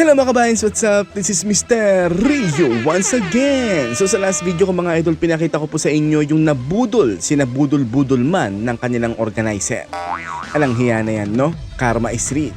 Hello mga kabayans, what's up? This is Mr. Rio once again. So sa last video ko mga idol, pinakita ko po sa inyo yung nabudol, sinabudol-budol man ng kanilang organizer. Alang hiya na yan, no? Karma is real.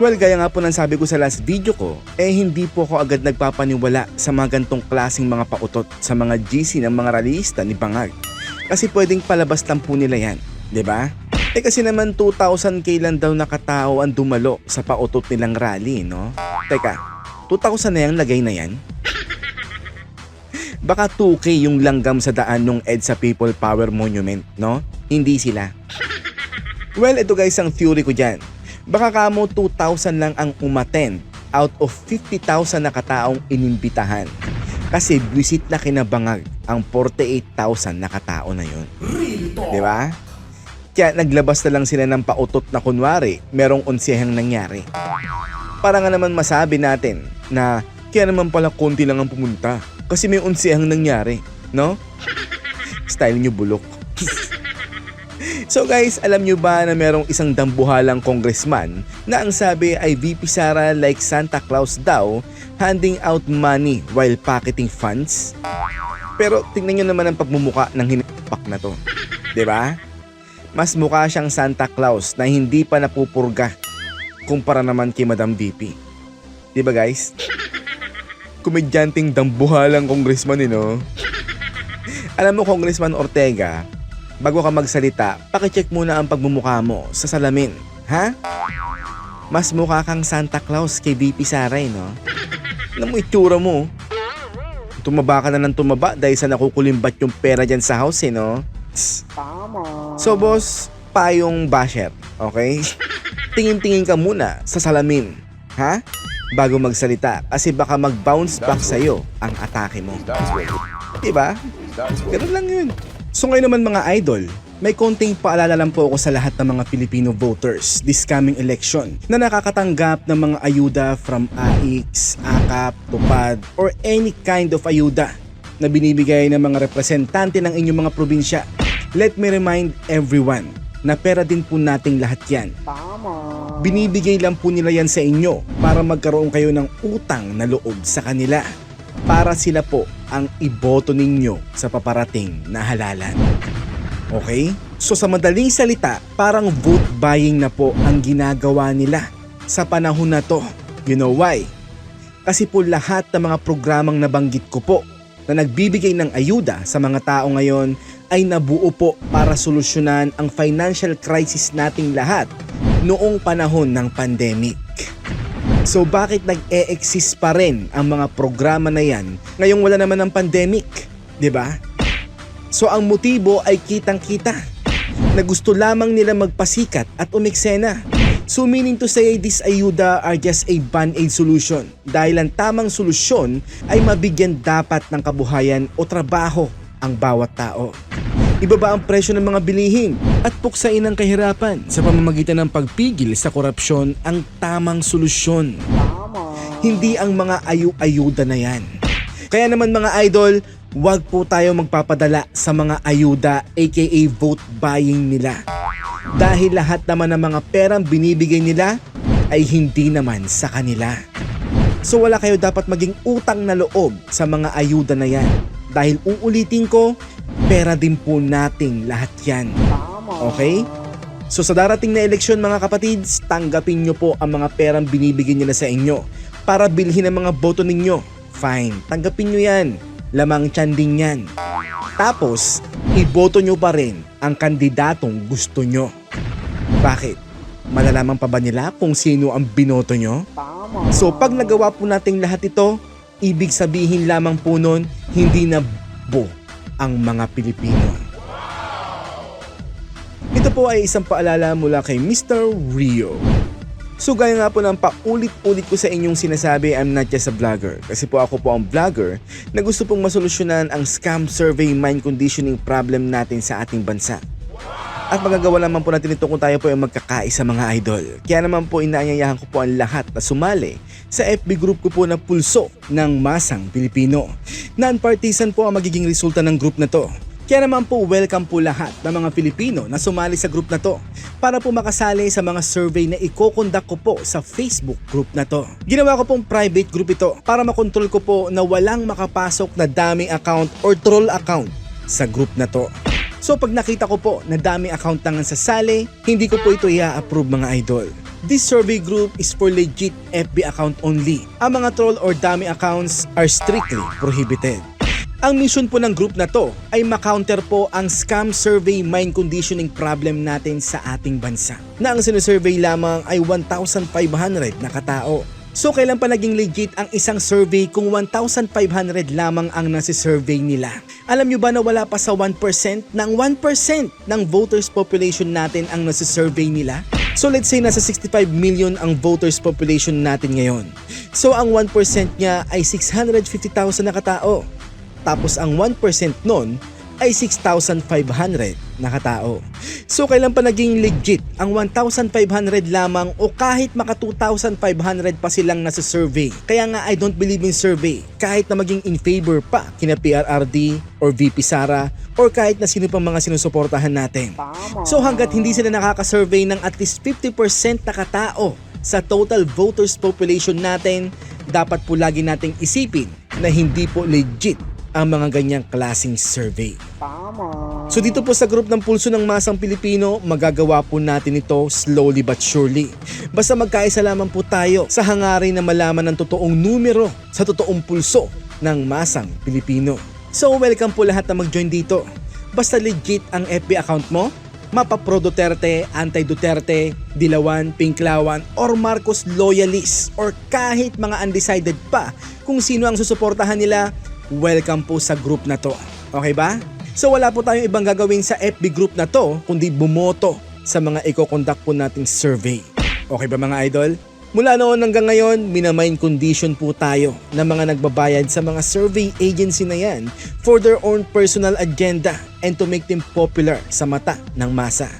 Well, gaya nga po ng sabi ko sa last video ko, eh hindi po ako agad nagpapaniwala sa mga gantong klaseng mga pautot sa mga GC ng mga rallyista ni Bangag. Kasi pwedeng palabas lang po nila yan, 'di ba? Eh kasi naman 2,000k lang daw nakatao ang dumalo sa pautot nilang rally, no? Teka, 2,000 na yung lagay na yan? Baka 2k yung langgam sa daan nung EDSA People Power Monument, no? Hindi sila. Well, ito guys ang theory ko dyan. Baka kamo 2,000 lang ang umattend out of 50,000 na kataong inimbitahan. Kasi visit na kinabangag ang 48,000 na katao na yun. Di ba? Kaya naglabas na lang sila ng pautot na kunwari merong unsihang nangyari. Para nga naman masabi natin na kaya naman pala konti lang ang pumunta kasi may unsihang nangyari, no? Style nyo bulok. so guys, alam nyo ba na merong isang dambuhalang congressman na ang sabi ay VP Sara like Santa Claus daw handing out money while pocketing funds? Pero tingnan nyo naman ang pagmumuka ng hinipak na to. ba? Mas mukha siyang Santa Claus na hindi pa napupurga kumpara naman kay Madam VP. 'Di ba guys? Komedyanting dambuhalang congressman eh, no? Alam mo, Congressman Ortega, bago ka magsalita, pakicheck muna ang pagmumukha mo sa salamin, ha? Mas mukha kang Santa Claus kay VP Saray, no? Alam mo itsura mo. Tumaba ka na ng tumaba dahil sa nakukulimbat yung pera dyan sa house, eh, no? Tss. So, boss, payong basher, okay? Tingin-tingin ka muna sa salamin, ha? Bago magsalita kasi baka mag-bounce back sa'yo ang atake mo. Diba? Ganun lang yun. So ngayon naman mga idol, may konting paalala lang po ako sa lahat ng mga Filipino voters this coming election na nakakatanggap ng mga ayuda from AIX, AKAP, TUPAD, or any kind of ayuda na binibigay ng mga representante ng inyong mga probinsya. Let me remind everyone na pera din po nating lahat yan. Binibigay lang po nila yan sa inyo para magkaroon kayo ng utang na loob sa kanila para sila po ang iboto ninyo sa paparating na halalan. Okay? So sa madaling salita, parang vote buying na po ang ginagawa nila sa panahon na to. You know why? Kasi po lahat ng mga programang nabanggit ko po na nagbibigay ng ayuda sa mga tao ngayon ay nabuo po para solusyonan ang financial crisis nating lahat noong panahon ng pandemic. So bakit nag-e-exist pa rin ang mga programa na yan ngayong wala naman ng pandemic? ba? So ang motibo ay kitang-kita na gusto lamang nila magpasikat at umiksena. So meaning to say these ayuda are just a band-aid solution dahil ang tamang solusyon ay mabigyan dapat ng kabuhayan o trabaho ang bawat tao. Ibaba ang presyo ng mga bilihin at puksain ang kahirapan sa pamamagitan ng pagpigil sa korupsyon ang tamang solusyon. Hindi ang mga ayu-ayuda na yan. Kaya naman mga idol, huwag po tayo magpapadala sa mga ayuda aka vote buying nila. Dahil lahat naman ng mga perang binibigay nila ay hindi naman sa kanila. So wala kayo dapat maging utang na loob sa mga ayuda na yan. Dahil uulitin ko, pera din po nating lahat yan. Okay? So sa darating na eleksyon mga kapatids, tanggapin nyo po ang mga perang binibigyan nila sa inyo para bilhin ang mga boto ninyo. Fine, tanggapin nyo yan. Lamang tiyan din yan. Tapos, iboto nyo pa rin ang kandidatong gusto nyo. Bakit? Malalaman pa ba nila kung sino ang binoto nyo? So pag nagawa po nating lahat ito, ibig sabihin lamang po nun, hindi na bo ang mga Pilipino. Ito po ay isang paalala mula kay Mr. Rio. So gaya nga po ng paulit-ulit ko sa inyong sinasabi, I'm not just a vlogger. Kasi po ako po ang vlogger na gusto pong masolusyonan ang scam survey mind conditioning problem natin sa ating bansa. At magagawa naman po natin ito kung tayo po ay magkakaisa mga idol. Kaya naman po inaanyayahan ko po ang lahat na sumali sa FB group ko po na Pulso ng Masang Pilipino. Non-partisan po ang magiging resulta ng group na to. Kaya naman po welcome po lahat ng mga Pilipino na sumali sa group na to para po makasali sa mga survey na ikokondak ko po sa Facebook group na to. Ginawa ko pong private group ito para makontrol ko po na walang makapasok na daming account or troll account sa group na to. So pag nakita ko po na daming account lang ang sasali, hindi ko po ito i-approve mga idol. This survey group is for legit FB account only. Ang mga troll or dummy accounts are strictly prohibited. Ang mission po ng group na to ay makounter po ang scam survey mind conditioning problem natin sa ating bansa. Na ang sinusurvey lamang ay 1,500 na katao. So kailan pa naging legit ang isang survey kung 1,500 lamang ang nasi-survey nila? Alam nyo ba na wala pa sa 1% ng 1% ng voters population natin ang nasi-survey nila? So let's say nasa 65 million ang voters population natin ngayon. So ang 1% niya ay 650,000 na katao. Tapos ang 1% nun ay 6,500 na katao. So kailan pa naging legit ang 1,500 lamang o kahit maka 2,500 pa silang nasa survey. Kaya nga I don't believe in survey kahit na maging in favor pa kina PRRD or VP Sara or kahit na sino pang mga sinusuportahan natin. So hanggat hindi sila nakaka-survey ng at least 50% na katao sa total voters population natin, dapat po lagi nating isipin na hindi po legit ang mga ganyang klaseng survey. So dito po sa group ng Pulso ng Masang Pilipino, magagawa po natin ito slowly but surely. Basta magkaisa lamang po tayo sa hangarin na malaman ng totoong numero sa totoong pulso ng Masang Pilipino. So welcome po lahat na mag-join dito. Basta legit ang FB account mo, mapa pro Duterte, anti-Duterte, Dilawan, Pinklawan, or Marcos loyalist, or kahit mga undecided pa kung sino ang susuportahan nila, welcome po sa group na to. Okay ba? So wala po tayong ibang gagawin sa FB group na to kundi bumoto sa mga iko-conduct po nating survey. Okay ba mga idol? Mula noon hanggang ngayon, minamind condition po tayo ng mga nagbabayad sa mga survey agency na yan for their own personal agenda and to make them popular sa mata ng masa.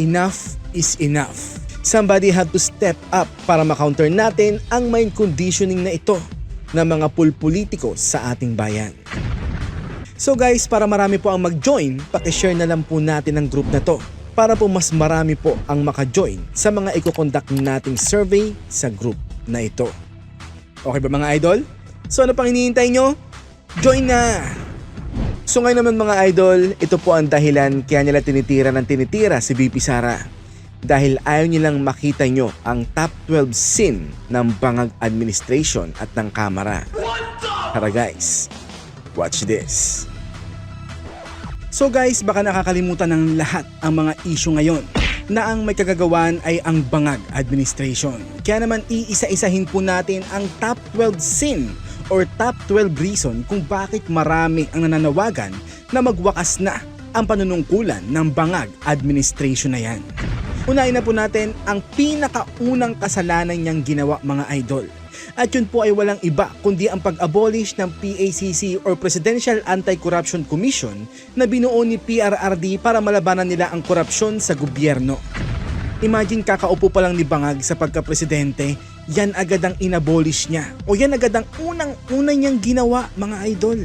Enough is enough. Somebody have to step up para makounter natin ang mind conditioning na ito ng mga pulpolitiko sa ating bayan. So guys, para marami po ang mag-join, pakishare na lang po natin ang group na to para po mas marami po ang maka-join sa mga iko-conduct nating survey sa group na ito. Okay ba mga idol? So ano pang hinihintay nyo? Join na! So ngayon naman mga idol, ito po ang dahilan kaya nila tinitira ng tinitira si BP Sara. Dahil ayaw nilang makita nyo ang top 12 sin ng bangag administration at ng kamera. Tara guys, watch this. So guys, baka nakakalimutan ng lahat ang mga issue ngayon na ang may kagagawan ay ang bangag administration. Kaya naman iisa-isahin po natin ang top 12 sin or top 12 reason kung bakit marami ang nananawagan na magwakas na ang panunungkulan ng bangag administration na yan. Unahin na po natin ang pinakaunang kasalanan niyang ginawa mga idol. At yun po ay walang iba kundi ang pag-abolish ng PACC or Presidential Anti-Corruption Commission na binuo ni PRRD para malabanan nila ang korupsyon sa gobyerno. Imagine kakaupo pa lang ni Bangag sa pagka-presidente, yan agad ang inabolish niya. O yan agad ang unang-una niyang ginawa mga idol.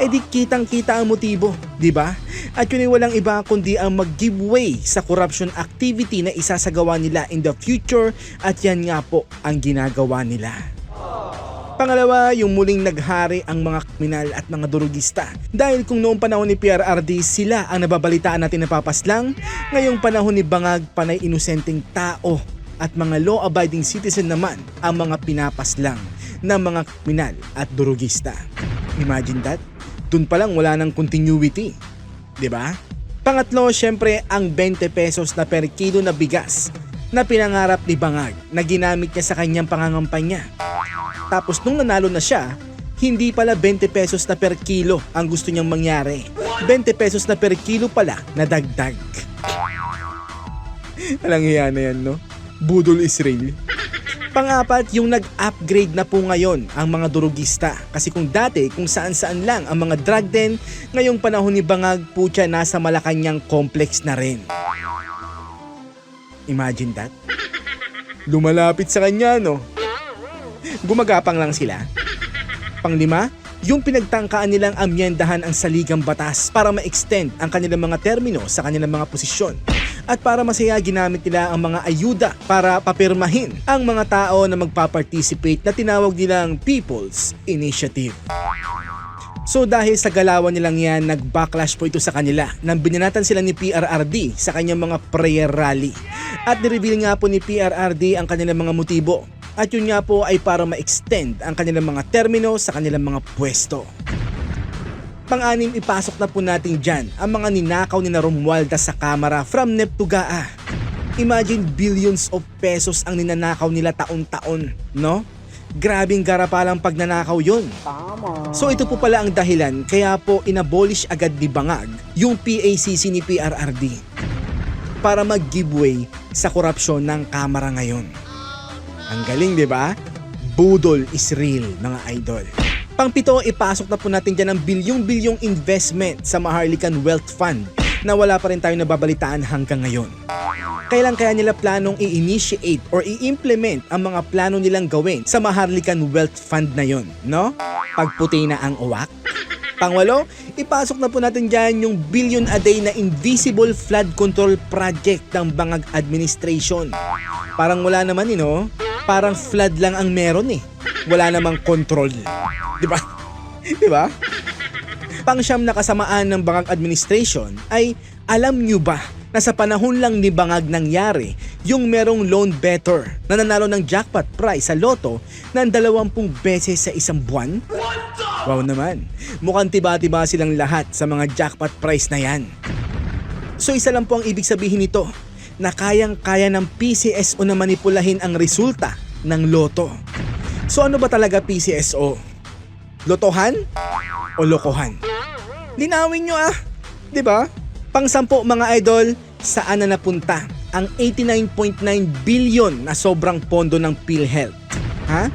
E di kitang-kita ang motibo, di ba? At yun ay walang iba kundi ang mag-giveaway sa corruption activity na isasagawa nila in the future at yan nga po ang ginagawa nila. Pangalawa, yung muling naghari ang mga kriminal at mga durugista. Dahil kung noong panahon ni PRRD sila ang nababalitaan natin napapaslang, ngayong panahon ni Bangag panay inosenteng tao at mga law-abiding citizen naman ang mga pinapaslang ng mga kriminal at durugista. Imagine that? Doon pa lang wala ng continuity. 'Di ba? Pangatlo, syempre ang 20 pesos na per kilo na bigas na pinangarap ni Bangag na ginamit niya sa kanyang pangangampanya. Tapos nung nanalo na siya, hindi pala 20 pesos na per kilo ang gusto niyang mangyari. 20 pesos na per kilo pala na dagdag. Alang hiya na yan, no? Budol Israel. Pangapat, yung nag-upgrade na po ngayon ang mga durugista. Kasi kung dati, kung saan-saan lang ang mga drug den, ngayong panahon ni Bangag po siya nasa Malacanang complex na rin. Imagine that? Lumalapit sa kanya, no? Gumagapang lang sila. Panglima, yung pinagtangkaan nilang amyendahan ang saligang batas para ma-extend ang kanilang mga termino sa kanilang mga posisyon at para masaya ginamit nila ang mga ayuda para papirmahin ang mga tao na magpa-participate na tinawag nilang People's Initiative. So dahil sa galawan nilang yan, nag-backlash po ito sa kanila nang binanatan sila ni PRRD sa kanyang mga prayer rally. At nireveal nga po ni PRRD ang kanilang mga motibo. At yun nga po ay para ma-extend ang kanilang mga termino sa kanilang mga pwesto. Pang-anim, ipasok na po natin dyan ang mga ninakaw ni na Romualdez sa kamera from Neptugaa. Imagine billions of pesos ang ninanakaw nila taon-taon, no? Grabing garapalang pagnanakaw yun. So ito po pala ang dahilan kaya po inabolish agad ni Bangag yung PACC ni PRRD para mag-giveaway sa korupsyon ng Kamara ngayon. Ang galing, di ba? Budol is real, mga idol. Pangpito, ipasok na po natin dyan ang bilyong-bilyong investment sa Maharlikan Wealth Fund na wala pa rin tayo nababalitaan hanggang ngayon. Kailan kaya nila planong i-initiate or i-implement ang mga plano nilang gawin sa Maharlikan Wealth Fund na yon, no? Pagputi na ang uwak. Pangwalo, ipasok na po natin dyan yung billion a day na invisible flood control project ng Bangag Administration. Parang wala naman eh, no? Parang flood lang ang meron eh. Wala namang control. Di ba? Di ba? Pangsyam na kasamaan ng Bangag Administration ay alam nyo ba na sa panahon lang ni Bangag nangyari yung merong loan better na nanalo ng jackpot prize sa loto ng 20 beses sa isang buwan? Wow naman. Mukhang tiba-tiba silang lahat sa mga jackpot prize na yan. So isa lang po ang ibig sabihin nito na kayang-kaya ng PCSO na manipulahin ang resulta ng loto. So ano ba talaga PCSO? Lotohan o lokohan? Linawin nyo ah, ba? Pangsampo mga idol, saan na napunta ang 89.9 billion na sobrang pondo ng PhilHealth? Ha?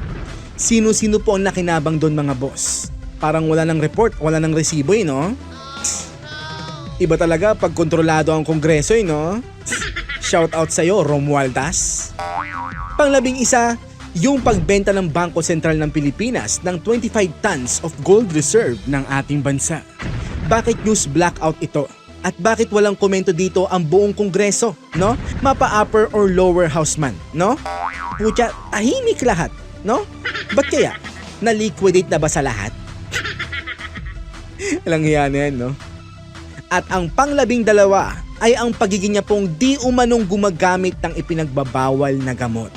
Sino-sino po ang nakinabang doon mga boss? Parang wala ng report, wala ng resibo eh, no? Iba talaga pag kontrolado ang kongreso eh, no? Shout out sa'yo, Romualdez. Panglabing isa, yung pagbenta ng Bangko Sentral ng Pilipinas ng 25 tons of gold reserve ng ating bansa. Bakit news blackout ito? At bakit walang komento dito ang buong kongreso, no? Mapa upper or lower house man, no? Putya, tahimik lahat, no? Ba't kaya? Na-liquidate na ba sa lahat? Alang yan yan, no? At ang panglabing dalawa ay ang pagiging niya pong di umanong gumagamit ng ipinagbabawal na gamot.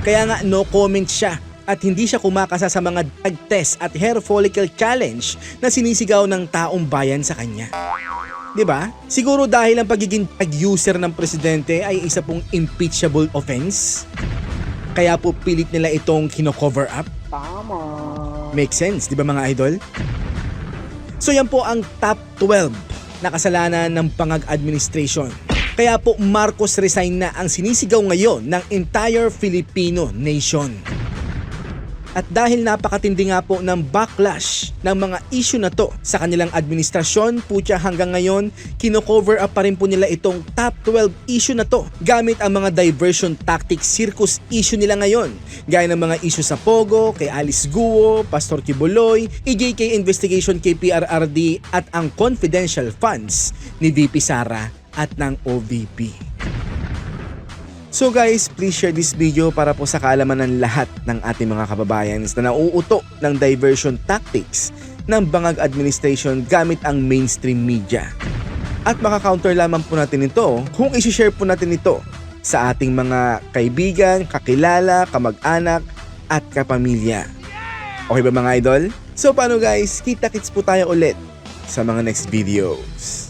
Kaya nga no comment siya at hindi siya kumakasa sa mga drug test at hair follicle challenge na sinisigaw ng taong bayan sa kanya. 'Di ba? Siguro dahil ang pagiging tag-user ng presidente ay isa pong impeachable offense. Kaya po pilit nila itong kino-cover up. Tama. Make sense, 'di ba mga idol? So yan po ang top 12 na kasalanan ng Pangag Administration. Kaya po Marcos resign na ang sinisigaw ngayon ng entire Filipino nation. At dahil napakatindi nga po ng backlash ng mga issue na to sa kanilang administrasyon, putya hanggang ngayon, kino-cover up pa rin po nila itong top 12 issue na to gamit ang mga diversion tactics circus issue nila ngayon. Gaya ng mga issue sa Pogo, kay Alice Guo, Pastor Kibuloy, EJK investigation kay PRRD at ang confidential funds ni VP Sara at ng OVP. So guys, please share this video para po sa kaalaman ng lahat ng ating mga kababayan na nauuto ng diversion tactics ng Bangag Administration gamit ang mainstream media. At makakounter lamang po natin ito kung isi-share po natin ito sa ating mga kaibigan, kakilala, kamag-anak at kapamilya. Okay ba mga idol? So paano guys, kita-kits po tayo ulit sa mga next videos.